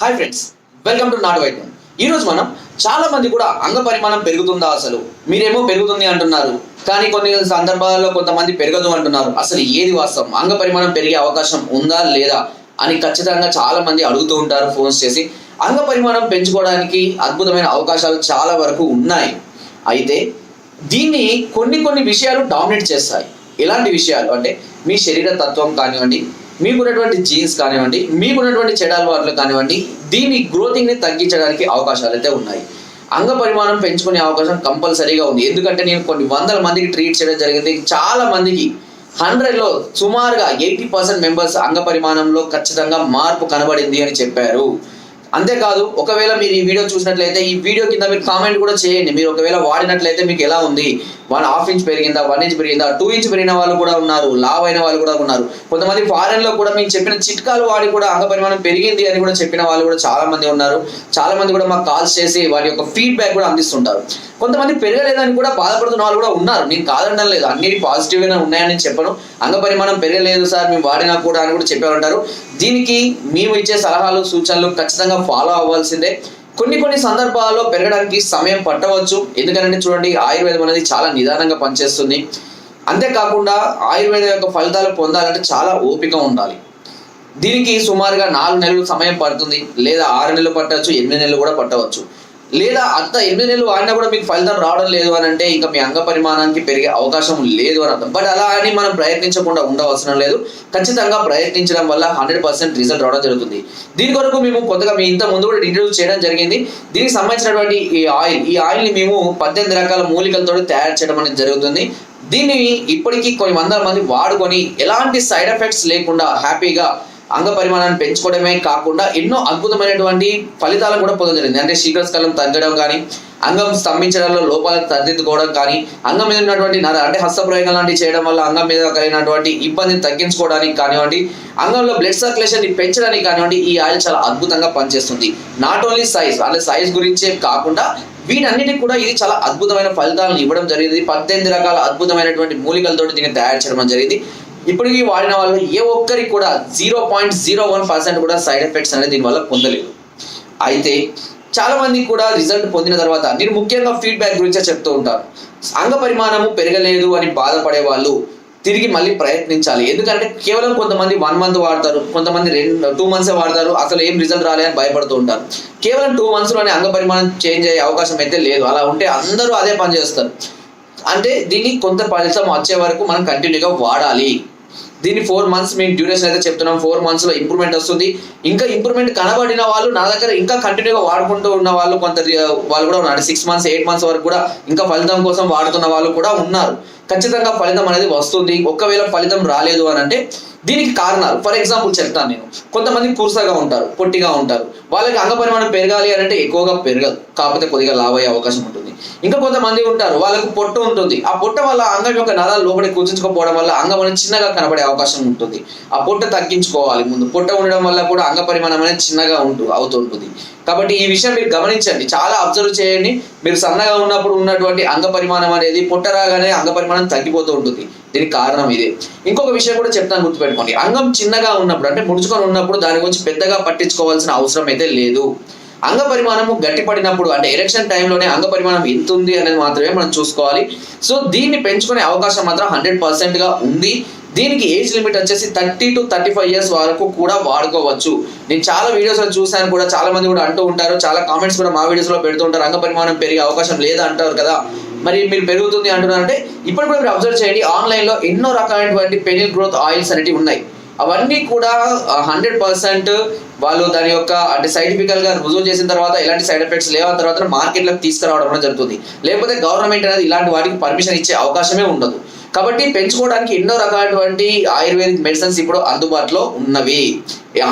Hi friends welcome to నాట్ వైద్యం ఈరోజు మనం చాలా మంది కూడా అంగ పరిమాణం పెరుగుతుందా అసలు? మీరేమో పెరుగుతుంది అంటున్నారు. కానీ కొన్ని సందర్భాల్లో కొంతమంది పెరగదు అంటున్నారు. అసలు ఏది వాస్తవం? అంగ పరిమాణం పెరిగే అవకాశం ఉందా లేదా అని ఖచ్చితంగా చాలా మంది అడుగుతూ ఉంటారు ఫోన్స్ చేసి. అంగ పరిమాణం పెంచుకోవడానికి అద్భుతమైన అవకాశాలు చాలా వరకు ఉన్నాయి. అయితే దీన్ని కొన్ని కొన్ని విషయాలు డామినేట్ చేస్తాయి. ఎలాంటి విషయాలు? అంటే మీ శరీర తత్వం కానివ్వండి మీకున్నటువంటి జీన్స్ కానివ్వండి మీకున్నటువంటి చెడు అలవాట్లు కానివ్వండి దీని గ్రోతింగ్ని తగ్గించడానికి అవకాశాలు అయితే ఉన్నాయి. అంగ పరిమాణం పెంచుకునే అవకాశం కంపల్సరీగా ఉంది. ఎందుకంటే నేను కొన్ని వందల మందికి ట్రీట్ చేయడం జరిగింది. చాలా మందికి హండ్రెడ్లో సుమారుగా ఎయిటీ పర్సెంట్ మెంబర్స్ అంగ పరిమాణంలో ఖచ్చితంగా మార్పు కనబడింది అని చెప్పారు. అంతేకాదు ఒకవేళ మీరు ఈ వీడియో చూసినట్లయితే ఈ వీడియో కింద మీరు కామెంట్ కూడా చేయండి. మీరు ఒకవేళ వాడినట్లయితే మీకు ఎలా ఉంది? వన్ హాఫ్ ఇంచ్ పెరిగిందా వన్ ఇంచ్ పెరిగిందా టూ ఇంచ్ పెరిగిన వాళ్ళు కూడా ఉన్నారు లావ్ అయిన వాళ్ళు కూడా ఉన్నారు. కొంతమంది ఫారెన్లో కూడా మీకు చెప్పిన చిట్కాలు వాడి కూడా అంగ పరిమాణం పెరిగింది అని కూడా చెప్పిన వాళ్ళు కూడా చాలా మంది ఉన్నారు. చాలా మంది కూడా మాకు కాల్స్ చేసి వారి యొక్క ఫీడ్బ్యాక్ కూడా అందిస్తుంటారు. కొంతమంది పెరగలేదని కూడా బాధపడుతున్న వాళ్ళు కూడా ఉన్నారు. నేను కాదనడం లేదు. అన్ని పాజిటివ్ గానే ఉన్నాయని చెప్పను. అంగ పరిమాణం పెరగలేదు సార్. మేము వాడినా కూడా అని కూడా చెప్పారంటారు దీనికి మేము ఇచ్చే సలహాలు సూచనలు ఖచ్చితంగా ఫాలో అవ్వాల్సిందే. కొన్ని కొన్ని సందర్భాల్లో పెరగడానికి సమయం పట్టవచ్చు. ఎందుకంటే చూడండి ఆయుర్వేదం అనేది చాలా నిదానంగా పనిచేస్తుంది. అంతేకాకుండా ఆయుర్వేదం యొక్క ఫలితాలు పొందాలంటే చాలా ఓపిక ఉండాలి. దీనికి సుమారుగా నాలుగు నెలలు సమయం పడుతుంది. లేదా ఆరు నెలలు పట్టవచ్చు ఎనిమిది నెలలు కూడా పట్టవచ్చు. లేదా అంత ఎనిమిది నెలలు వాడినా కూడా మీకు ఫలితం రావడం లేదు అని అంటే ఇంకా మీ అంగ పరిమాణానికి పెరిగే అవకాశం లేదు అని అర్థం. బట్ అలా అని మనం ప్రయత్నించకుండా ఉండవసరం లేదు. ఖచ్చితంగా ప్రయత్నించడం వల్ల హండ్రెడ్ పర్సెంట్ రిజల్ట్ రావడం జరుగుతుంది. దీని కొరకు మేము కొత్తగా మీ ఇంత ముందు కూడా ఇంట్రడ్యూస్ చేయడం జరిగింది. దీనికి సంబంధించినటువంటి ఈ ఆయిల్ ఈ ఆయిల్ని మేము పద్దెనిమిది రకాల మూలికలతో తయారు చేయడం అనేది జరుగుతుంది. దీన్ని ఇప్పటికీ కొన్ని వందల మంది వాడుకొని ఎలాంటి సైడ్ ఎఫెక్ట్స్ లేకుండా హ్యాపీగా అంగ పరిమాణాన్ని పెంచుకోవడమే కాకుండా ఎన్నో అద్భుతమైనటువంటి ఫలితాలను కూడా పొందడం జరిగింది. అంటే శీఘ్రస్కలం తగ్గడం కానీ అంగం స్తంభించడంలో లోపాలను సరిదిద్దుకోవడం కానీ అంగం మీద ఉన్నటువంటి నర అంటే హస్తప్రయోగం లాంటివి చేయడం వల్ల అంగం మీద కలిగినటువంటి ఇబ్బందిని తగ్గించుకోవడానికి కానివ్వండి అంగంలో బ్లడ్ సర్క్యులేషన్ పెంచడానికి కానివ్వండి ఈ ఆయిల్ చాలా అద్భుతంగా పనిచేస్తుంది. నాట్ ఓన్లీ సైజ్ అంటే సైజ్ గురించే కాకుండా వీటన్నిటికి కూడా ఇది చాలా అద్భుతమైన ఫలితాలను ఇవ్వడం జరిగింది. పద్దెనిమిది రకాల అద్భుతమైనటువంటి మూలికలతోటి దీన్ని తయారు చేయడం జరిగింది. ఇప్పటికీ వాడిన వాళ్ళు ఏ ఒక్కరికి కూడా zero point zero one percent కూడా సైడ్ ఎఫెక్ట్స్ అనేది దీనివల్ల పొందలేదు. అయితే చాలా మంది కూడా రిజల్ట్ పొందిన తర్వాత నేను ముఖ్యంగా ఫీడ్బ్యాక్ గురించే చెప్తూ ఉంటాను. అంగ పరిమాణము పెరగలేదు అని బాధపడే వాళ్ళు తిరిగి మళ్ళీ ప్రయత్నించాలి. ఎందుకంటే కేవలం కొంతమంది వన్ మంత్ వాడతారు కొంతమంది రెండు టూ మంత్స్ వాడతారు అసలు ఏం రిజల్ట్ రాలే అని భయపడుతూ ఉంటారు. కేవలం టూ మంత్స్లోనే అంగ పరిమాణం చేంజ్ అయ్యే అవకాశం అయితే లేదు. అలా ఉంటే అందరూ అదే పని చేస్తారు. అంటే దీన్ని కొంత ఫలితం వచ్చే వరకు మనం కంటిన్యూగా వాడాలి. దీన్ని ఫోర్ మంత్స్ మేము డ్యూరేషన్ అయితే చెప్తున్నాం. ఫోర్ మంత్స్లో ఇంప్రూవ్మెంట్ వస్తుంది. ఇంకా ఇంప్రూవ్మెంట్ కనబడిన వాళ్ళు నా దగ్గర ఇంకా కంటిన్యూగా వాడుకుంటూ ఉన్న వాళ్ళు కొంత వాళ్ళు కూడా ఉన్నారు. సిక్స్ మంత్స్ ఎయిట్ మంత్స్ వరకు కూడా ఇంకా ఫలితం కోసం వాడుతున్న వాళ్ళు కూడా ఉన్నారు. ఖచ్చితంగా ఫలితం అనేది వస్తుంది. ఒకవేళ ఫలితం రాలేదు అని అంటే దీనికి కారణాలు. ఫర్ ఎగ్జాంపుల్ చెప్తాను నేను. కొంతమంది కురుసగా ఉంటారు పొట్టిగా ఉంటారు. వాళ్ళకి అంగ పరిమాణం పెరగాలి అని అంటే ఎక్కువగా పెరగదు. కాకపోతే కొద్దిగా లావు అయ్యే అవకాశం ఉంటుంది. ఇంకా కొంతమంది ఉంటారు వాళ్ళకు పొట్ట ఉంటుంది. ఆ పొట్ట వల్ల అంగం యొక్క నరాలు లోపలికి కూర్చుకోవడం వల్ల అంగం అనేది చిన్నగా కనబడే అవకాశం ఉంటుంది. ఆ పొట్ట తగ్గించుకోవాలి. ముందు పొట్ట ఉండడం వల్ల కూడా అంగ పరిమాణం అనేది చిన్నగా ఉంటూ అవుతుంటుంది. కాబట్టి ఈ విషయం మీరు గమనించండి. చాలా అబ్జర్వ్ చేయండి. మీరు సన్నగా ఉన్నప్పుడు ఉన్నటువంటి అంగ పరిమాణం అనేది పొట్ట రాగానే అంగ పరిమాణం తగ్గిపోతూ ఉంటుంది. దీనికి కారణం ఇదే. ఇంకొక విషయం కూడా చెప్తాను గుర్తుపెట్టుకోండి. అంగం చిన్నగా ఉన్నప్పుడు అంటే ముడుచుకొని ఉన్నప్పుడు దాని గురించి పెద్దగా పట్టించుకోవాల్సిన అవసరం అయితే లేదు. అంగ పరిమాణము గట్టిపడినప్పుడు అంటే ఎరెక్షన్ టైంలోనే అంగ పరిమాణం ఎంత ఉంది అనేది మాత్రమే మనం చూసుకోవాలి. సో దీన్ని పెంచుకునే అవకాశం మాత్రం హండ్రెడ్ పర్సెంట్గా ఉంది. దీనికి ఏజ్ లిమిట్ వచ్చేసి thirty to thirty five years వరకు కూడా వాడుకోవచ్చు. నేను చాలా వీడియోస్ చూశాను కూడా చాలా మంది కూడా అంటూ ఉంటారు చాలా కామెంట్స్ కూడా మా వీడియోస్లో పెడుతూ ఉంటారు అంగ పరిమాణం పెరిగే అవకాశం లేదా అంటారు కదా. మరి మీరు పెరుగుతుంది అంటున్నారంటే ఇప్పుడు కూడా మీరు అబ్జర్వ్ చేయండి ఆన్లైన్లో ఎన్నో రకాలైనటువంటి పెనిల్ గ్రోత్ ఆయిల్స్ అనేవి ఉన్నాయి. అవన్నీ కూడా హండ్రెడ్ పర్సెంట్ వాళ్ళు దాని యొక్క అంటే సైంటిఫికల్గా రుజువు చేసిన తర్వాత ఎలాంటి సైడ్ ఎఫెక్ట్స్ లేవన్న తర్వాత మార్కెట్లోకి తీసుకురావడం జరుగుతుంది. లేకపోతే గవర్నమెంట్ అనేది ఇలాంటి వాటికి పర్మిషన్ ఇచ్చే అవకాశమే ఉండదు. కాబట్టి పెంచుకోవడానికి ఎన్నో రకాలైనటువంటి ఆయుర్వేదిక్ మెడిసిన్స్ ఇప్పుడు అందుబాటులో ఉన్నవి.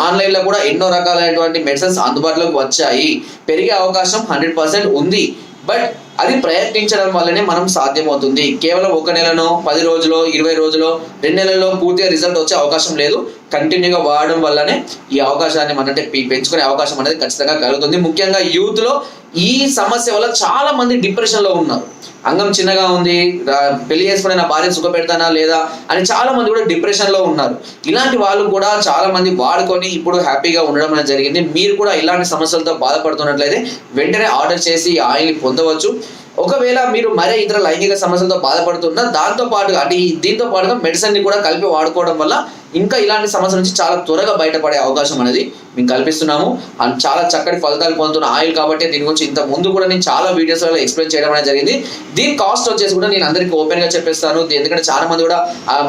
ఆన్లైన్లో కూడా ఎన్నో రకాలైనటువంటి మెడిసిన్స్ అందుబాటులోకి వచ్చాయి. పెరిగే అవకాశం హండ్రెడ్ పర్సెంట్ ఉంది. బట్ అది ప్రయత్నించడం వల్లనే మనం సాధ్యమవుతుంది. కేవలం ఒక నెలలో పది రోజులో ఇరవై రోజులో రెండు నెలల్లో పూర్తిగా రిజల్ట్ వచ్చే అవకాశం లేదు. కంటిన్యూగా వాడడం వల్లనే ఈ అవకాశాన్ని మనం అంటే పెంచుకునే అవకాశం అనేది ఖచ్చితంగా కలుగుతుంది. ముఖ్యంగా యూత్లో ఈ సమస్య వల్ల చాలా మంది డిప్రెషన్లో ఉన్నారు. అంగం చిన్నగా ఉంది పెళ్ళి చేసుకునే నా భార్య సుఖ పెడతానా లేదా అని చాలా మంది కూడా డిప్రెషన్లో ఉన్నారు. ఇలాంటి వాళ్ళు కూడా చాలా మంది వాడుకొని ఇప్పుడు హ్యాపీగా ఉండడం అనేది జరిగింది. మీరు కూడా ఇలాంటి సమస్యలతో బాధపడుతున్నట్లయితే వెంటనే ఆర్డర్ చేసి ఆయిల్ని ఆయిల్ పొందవచ్చు. ఒకవేళ మీరు మరే ఇతర లైంగిక సమస్యలతో బాధపడుతున్నా దాంతో పాటుగా అంటే దీంతో పాటుగా మెడిసిన్ని కూడా కలిపి వాడుకోవడం వల్ల ఇంకా ఇలాంటి సమస్య నుంచి చాలా త్వరగా బయటపడే అవకాశం అనేది మేము కల్పిస్తున్నాము. అండ్ చాలా చక్కటి ఫలితాలు పొందుతున్న ఆయిల్ కాబట్టి దీని గురించి ఇంత ముందు కూడా నేను చాలా వీడియోస్లలో ఎక్స్ప్లెయిన్ చేయడం అనేది జరిగింది. దీని కాస్ట్ వచ్చేసి కూడా నేను అందరికీ ఓపెన్గా చెప్పేస్తాను. ఎందుకంటే చాలా మంది కూడా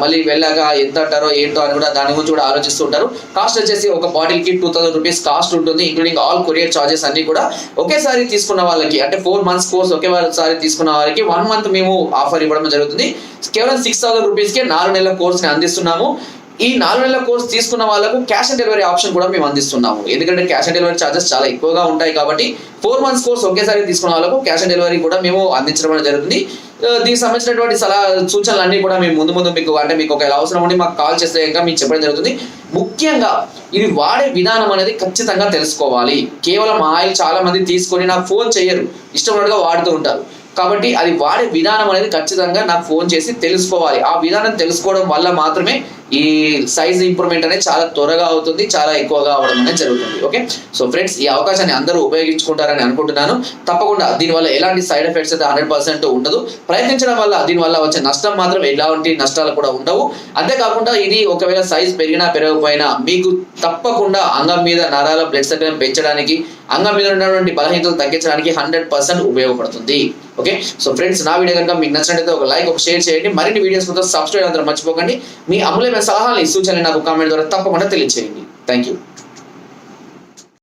మళ్ళీ వెళ్ళాక ఎంత అంటారో ఏంటో అని కూడా దాని గురించి కూడా ఆలోచిస్తూ ఉంటారు. కాస్ట్ వచ్చేసి ఒక బాటిల్కి టూ థౌసండ్ రూపీస్ కాస్ట్ ఉంటుంది ఇంక్లూడింగ్ ఆల్ కొరియర్ చార్జెస్ అన్ని కూడా ఒకేసారి తీసుకున్న వాళ్ళకి అంటే ఫోర్ మంత్స్ కోర్స్ ఒకేసారి తీసుకున్న వారికి వన్ మంత్ మేము ఆఫర్ ఇవ్వడం జరుగుతుంది. కేవలం సిక్స్ థౌసండ్ రూపీస్కే నాలుగు నెలల కోర్స్ని అందిస్తున్నాము. ఈ నాలుగు నెలల కోర్స్ తీసుకున్న వాళ్ళకు క్యాష్ ఆన్ డెలివరీ ఆప్షన్ కూడా మేము అందిస్తున్నాము. ఎందుకంటే క్యాష్ ఆన్ డెలివరీ ఛార్జెస్ చాలా ఎక్కువగా ఉంటాయి కాబట్టి ఫోర్ మంత్స్ కోర్స్ ఒకేసారి తీసుకున్న వాళ్ళకు క్యాష్ ఆన్ డెలివరీ కూడా మేము అందించడం అనేది జరుగుతుంది. దీనికి సంబంధించినటువంటి సలహా సూచనలు అన్ని కూడా మేము ముందు ముందు మీకు అంటే మీకు ఒకవేళ అవసరం ఉండి మాకు కాల్ చేస్తే ఇంకా మీకు చెప్పడం జరుగుతుంది. ముఖ్యంగా ఇది వాడే విధానం అనేది ఖచ్చితంగా తెలుసుకోవాలి. కేవలం ఆయిల్ చాలా మంది తీసుకొని నాకు ఫోన్ చేయరు. ఇష్టపడిగా వాడుతూ ఉంటారు. కాబట్టి అది వాడే విధానం అనేది ఖచ్చితంగా నాకు ఫోన్ చేసి తెలుసుకోవాలి. ఆ విధానం తెలుసుకోవడం వల్ల మాత్రమే ఈ సైజ్ ఇంప్రూవ్మెంట్ అనేది చాలా త్వరగా అవుతుంది చాలా ఎక్కువగా అవడం అనేది జరుగుతుంది. ఓకే? సో ఫ్రెండ్స్ ఈ అవకాశాన్ని అందరూ ఉపయోగించుకుంటారని అనుకుంటున్నాను. తప్పకుండా దీనివల్ల ఎలాంటి సైడ్ ఎఫెక్ట్స్ అయితే హండ్రెడ్ పర్సెంట్ ఉండదు. ప్రయత్నించడం వల్ల దీనివల్ల వచ్చే నష్టం మాత్రం ఎలాంటి నష్టాలు కూడా ఉండవు. అంతేకాకుండా ఇది ఒకవేళ సైజ్ పెరిగినా పెరగకపోయినా మీకు తప్పకుండా అంగం మీద నరాల బ్లడ్ సర్క్యులేషన్ పెంచడానికి అంగం మీద ఉన్నటువంటి బలహీనతలు తగ్గించడానికి హండ్రెడ్ పర్సెంట్ ఉపయోగపడుతుంది. ఓకే సో ఫ్రెండ్స్ నా వీడియో కనుక మీకు నచ్చినట్లయితే ఒక లైక్ ఒక షేర్ చేయండి. మరిన్ని వీడియోస్ కోసం సబ్స్క్రైబ్ అందరూ మర్చిపోకండి. మీ అమూల్యమైన సలహాలు సూచనలు నాకు కామెంట్ ద్వారా తప్పకుండా తెలియచేయండి. Thank you